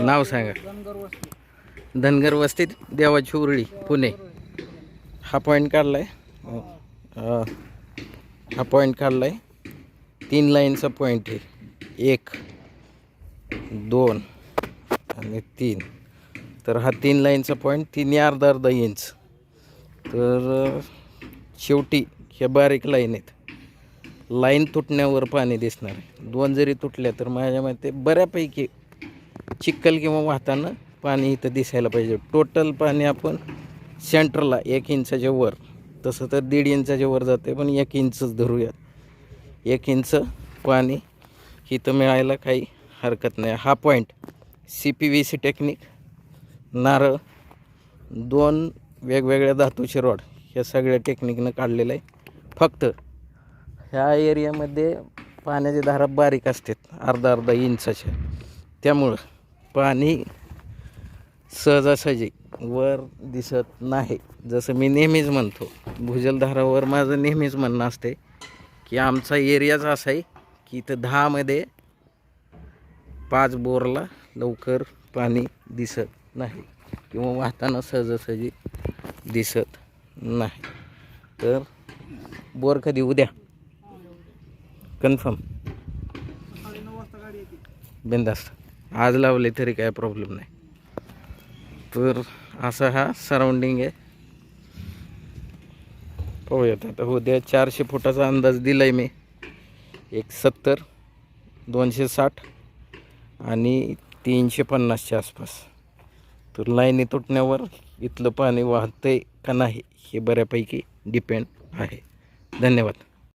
नाव सांगा. धनगर वस्ती धनगर वस्तीत देवाची उरळी पुणे. हा पॉईंट काढलाय. अं, हा पॉईंट काढलाय. तीन लाईनचा पॉईंट आहे. एक दोन आणि तीन. तर हा तीन लाईनचा पॉईंट तिन्ही अर्धा अर्धा इंच तर शेवटी हे बारीक लाईन आहेत. लाईन तुटण्यावर पाणी दिसणार आहे. दोन जरी तुटल्या तर माझ्या मते बऱ्यापैकी चिखल किंवा वाहताना पाणी इथं दिसायला पाहिजे. टोटल पाणी आपण सेंटरला एक इंचाच्या वर तसं तर दीड इंचाच्या वर जाते पण एक इंचच धरूयात. एक इंच पाणी इथं मिळायला काही हरकत नाही. हा point C P V C technique नारळ दोन वेगवेगळ्या धातूचे रॉड ह्या सगळ्या टेक्निकनं काढलेलं आहे. फक्त ह्या एरियामध्ये पाण्याची धारा बारीक असतात अर्धा अर्धा इंचाच्या. त्यामुळं पाणी सहजासहजी वर दिसत नाही. जसं मी नेहमीच म्हणतो भुजलधारावर माझं नेहमीच म्हणणं असते की आमचा एरियाच असा आहे की इथं दहामध्ये पाच बोरला लवकर पाणी दिसत नाही किंवा वाहताना सहजासहजी दिसत नाही. तर बोर कधी उद्या? कन्फर्म. बिंदास्त आज लावले तरी काय प्रॉब्लेम नाही. तर असा हा सराउंडिंग आहे. पाहूयात आता. हो, उद्या चारशे फुटाचा अंदाज दिला आहे मी. एक सत्तर दोनशे साठ आणि तीनशे पन्नासच्या आसपास. तर लाईनी तुटण्यावर इथलं पाणी वाहतंय का नाही हे बऱ्यापैकी डिपेंड आहे. धन्यवाद.